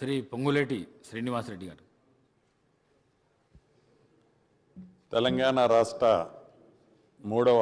శ్రీ పొంగులేటి శ్రీనివాసరెడ్డి గారు. తెలంగాణ రాష్ట్ర మూడవ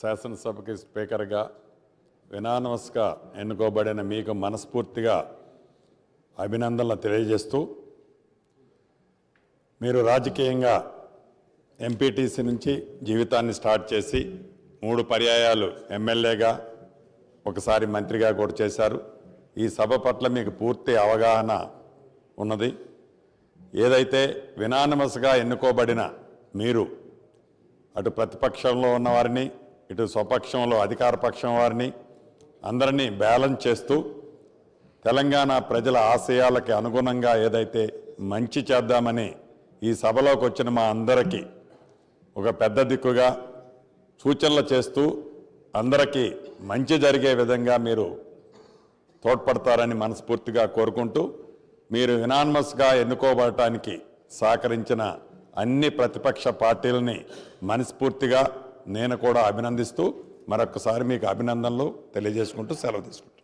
శాసనసభకి స్పీకర్గా వినానమస్గా ఎన్నుకోబడిన మీకు మనస్ఫూర్తిగా అభినందనలు తెలియజేస్తూ మీరు రాజకీయంగా ఎంపీటీసీ నుంచి జీవితాన్ని స్టార్ట్ చేసి మూడు పర్యాయాలు ఎమ్మెల్యేగా ఒకసారి మంత్రిగా కూడా చేశారు. ఈ సభ పట్ల మీకు పూర్తి అవగాహన ఉన్నది. ఏదైతే వినానమస్గా ఎన్నుకోబడిన మీరు అటు ప్రతిపక్షంలో ఉన్నవారిని ఇటు స్వపక్షంలో అధికార పక్షం వారిని అందరినీ బ్యాలెన్స్ చేస్తూ తెలంగాణ ప్రజల ఆశయాలకి అనుగుణంగా ఏదైతే మంచి చేద్దామని ఈ సభలోకి వచ్చిన మా అందరికీ ఒక పెద్ద దిక్కుగా సూచనలు చేస్తూ అందరికీ మంచి జరిగే విధంగా మీరు తోడ్పడతారని మనస్ఫూర్తిగా కోరుకుంటూ మీరు యునానిమస్గా ఎన్నుకోబడటానికి సహకరించిన అన్ని ప్రతిపక్ష పార్టీలని మనస్ఫూర్తిగా నేను కూడా అభినందిస్తూ మరొకసారి మీకు అభినందనలు తెలియజేసుకుంటూ సెలవు తీసుకుంటాను